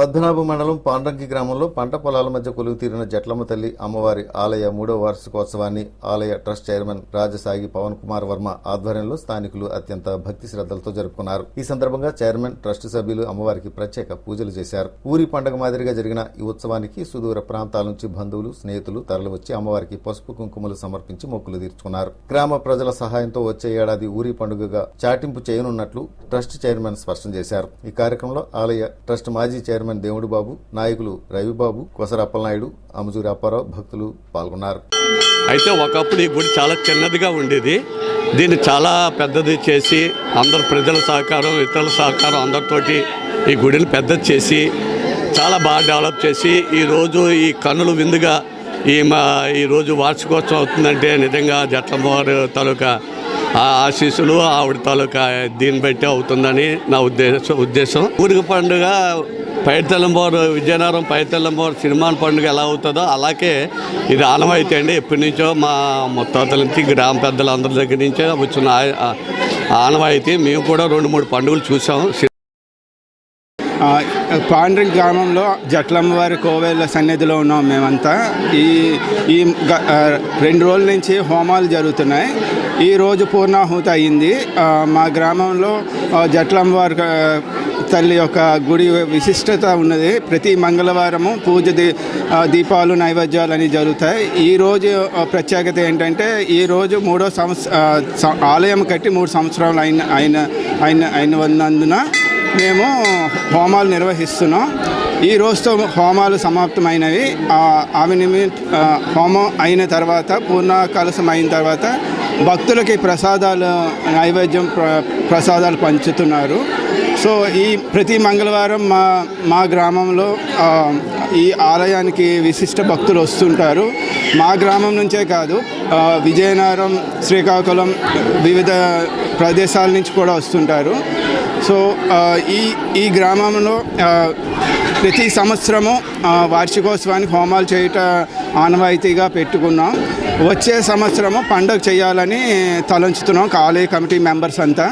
పద్మనాభ మండలం పాండ్రంకి గ్రామంలో పంట పొలాల మధ్య కొలువు తీరిన జట్లమ్మ తల్లి అమ్మవారి ఆలయ మూడవ వార్షికోత్సవాన్ని ఆలయ ట్రస్ట్ చైర్మన్ రాజసాగి పవన్ కుమార్ వర్మ ఆధ్వర్యంలో స్థానికులు అత్యంత భక్తి శ్రద్ధలతో జరుపుకున్నారు. ఈ సందర్భంగా చైర్మన్ ట్రస్ట్ సభ్యులు అమ్మవారికి ప్రత్యేక పూజలు చేశారు. ఊరి పండగ మాదిరిగా జరిగిన ఈ ఉత్సవానికి సుదూర ప్రాంతాల నుంచి బంధువులు స్నేహితులు తరలివచ్చి అమ్మవారికి పసుపు కుంకుమలు సమర్పించి మొక్కులు తీర్చుకున్నారు. గ్రామ ప్రజల సహాయంతో వచ్చే ఏడాది ఊరి పండుగగా చాటింపు చేయనున్నట్లు ట్రస్ట్ చైర్మన్ స్పష్టం చేశారు. ఈ కార్యక్రమంలో ఆలయ ట్రస్ట్ మాజీ చైర్మన్ దేవుడు బాబు నాయకులు రవిబాబు కొసర అప్పలనాయుడు అమజూరి అప్పారావు భక్తులు పాల్గొన్నారు. అయితే ఒకప్పుడు ఈ గుడి చాలా చిన్నదిగా ఉండేది. దీన్ని చాలా పెద్దది చేసి అందరు ప్రజల సహకారం ఇతరుల సహకారం అందరితోటి ఈ గుడిని పెద్దది చేసి చాలా బాగా డెవలప్ చేసి ఈరోజు ఈ కన్నులు విందుగా ఈ మా ఈరోజు వార్షికోత్సవం అవుతుందంటే నిజంగా జట్లమ్మవారి తాలూకా ఆ ఆశీస్సులు ఆవిడ తాలూకా దీన్ని బట్టి అవుతుందని నా ఉద్దేశం ఉద్దేశం. ఊరికి పండుగ పైడితెల్లంబోరు విజయనగరం పైడితెల్లంబోరు సినిమాన్ పండుగ ఎలా అవుతుందో అలాగే ఇది ఆనవాయితీ అండి. ఎప్పటి నుంచో మా ముత్తాతల నుంచి గ్రామ పెద్దలందరి దగ్గర నుంచే వచ్చిన ఆ- ఆనవాయితీ. మేము కూడా రెండు మూడు పండుగలు చూసాం. పాండ్రి గ్రామంలో జట్లమ్మవారి కోవేళ్ళ సన్నిధిలో ఉన్నాం మేమంతా. ఈ ఈ గ- రెండు రోజుల నుంచి హోమాలు జరుగుతున్నాయి. ఈ రోజు పూర్ణాహుతి అయింది మా గ్రామంలో జట్లమ్మవారి తల్లి యొక్క గుడి విశిష్టత ఉన్నది. ప్రతి మంగళవారము పూజ దీ దీపాలు నైవేద్యాలు అని జరుగుతాయి. ఈ రోజు ప్రత్యేకత ఏంటంటే ఈ రోజు మూడో సంవత్సర ఆలయం కట్టి మూడు సంవత్సరాలు అయిన అయిన అయిన ఉన్నందున మేము హోమాలు నిర్వహిస్తున్నాం. ఈ రోజుతో హోమాలు సమాప్తమైనవి. ఆ, అవి హోమం అయిన తర్వాత పూర్ణ కలసం అయిన తర్వాత భక్తులకి ప్రసాదాలు నైవేద్యం ప్ర ప్రసాదాలు పంచుతున్నారు. సో ఈ ప్రతి మంగళవారం మా మా గ్రామంలో ఈ ఆలయానికి విశిష్ట భక్తులు వస్తుంటారు. మా గ్రామం నుంచే కాదు విజయనగరం శ్రీకాకుళం వివిధ ప్రదేశాల నుంచి కూడా వస్తుంటారు. సో ఈ ఈ గ్రామంలో ప్రతి సంవత్సరము వార్షికోత్సవానికి హోమాలు చేయట ఆనవాయితీగా పెట్టుకున్నాం. వచ్చే సంవత్సరము పండగ చేయాలని తలంచుతున్నాం కాలేజ్ కమిటీ మెంబర్స్ అంతా.